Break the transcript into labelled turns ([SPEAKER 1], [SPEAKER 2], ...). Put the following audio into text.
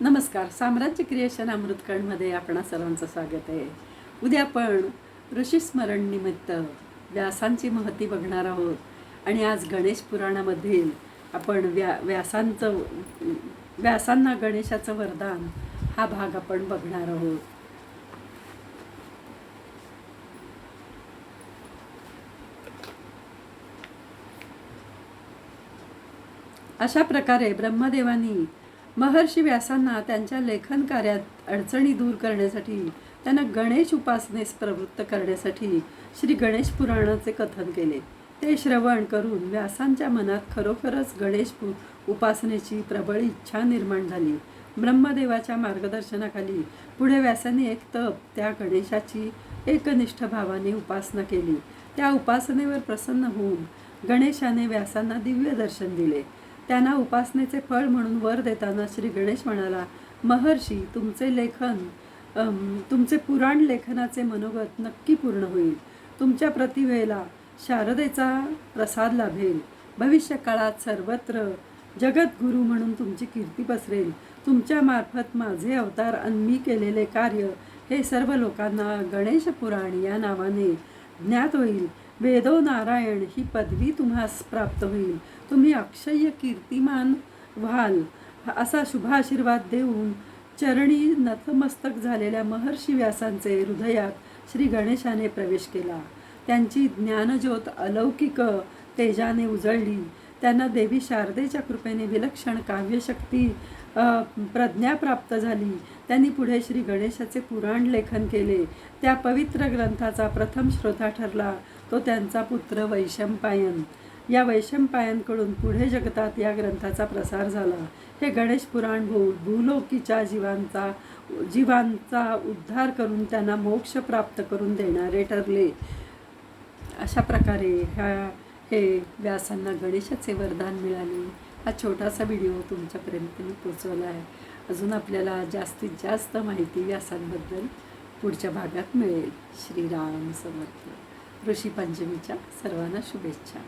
[SPEAKER 1] नमस्कार. साम्राज्य क्रिएशन अमृतकणमध्ये आपणा सर्वांचं स्वागत आहे. उद्या आपण ऋषीस्मरण निमित्त व्यासांची महती बघणार आहोत. आणि आज गणेश पुराणामधील आपण व्या व्यासांचं व्यासांना गणेशाचं वरदान हा भाग आपण बघणार आहोत. अशा प्रकारे ब्रह्मदेवानी महर्षी व्यासांना त्यांच्या लेखन कार्यात अडचणी दूर करण्यासाठी त्यांना गणेश उपासनेस प्रवृत्त करण्यासाठी श्री गणेश पुराणाचे कथन केले. ते श्रवण करून व्यासांच्या मनात खरोखरच गणेश उपासनेची प्रबळ इच्छा निर्माण झाली. ब्रह्मदेवाच्या मार्गदर्शनाखाली पुढे व्यासांनी एक तप त्या गणेशाची एकनिष्ठ भावाने उपासना केली. त्या उपासनेवर प्रसन्न होऊन गणेशाने व्यासांना दिव्य दर्शन दिले. त्यांना उपासनेचे फळ म्हणून वर देताना श्री गणेश म्हणाला महर्षी तुमचे लेखन तुमचे पुराण लेखनाचे मनोगत नक्की पूर्ण होईल. तुमच्या प्रतिभेला शारदेचा प्रसाद लाभेल. भविष्य काळात सर्वत्र जगद्गुरू म्हणून तुमची कीर्ती पसरेल. तुमच्या मार्फत माझे अवतार आणि मी केलेले कार्य हे सर्व लोकांना गणेश पुराण या नावाने ज्ञात होईल. वेदो नारायण ही पदवी तुम्हास प्राप्त होईल. तुम्ही अक्षय्य कीर्तिमान व्हाल. असा शुभाशीर्वाद देऊन चरणी नतमस्तक झालेल्या महर्षी व्यासांचे हृदयात श्री गणेशाने प्रवेश केला. त्यांची ज्ञानज्योत अलौकिक तेजाने उजळली. त्यांना देवी शारदेच्या कृपेने विलक्षण काव्यशक्ती प्रज्ञा प्राप्त झाली. त्यांनी पुढे श्री गणेशाचे पुराण लेखन केले. त्या पवित्र ग्रंथाचा प्रथम श्रोता ठरला. तो त्यांचा पुत्र वैशंपायन. या वैशंपायनकडून पुढे जगतात या ग्रंथाचा प्रसार झाला. हे गणेश पुराण भू भूलोकीच्या जीवांचा जीवांचा उद्धार करून त्यांना मोक्ष प्राप्त करून देणारे ठरले. अशा प्रकारे ह्या हे व्यासांना गणेशाचे वरदान मिळाले. हा छोटासा व्हिडिओ तुमच्यापर्यंत मी पोचवला आहे. अजून आपल्याला जास्तीत जास्त माहिती व्यासांबद्दल पुढच्या भागात मिळेल. श्रीराम समर्थ. ऋषीपंचमीच्या सर्वांना शुभेच्छा.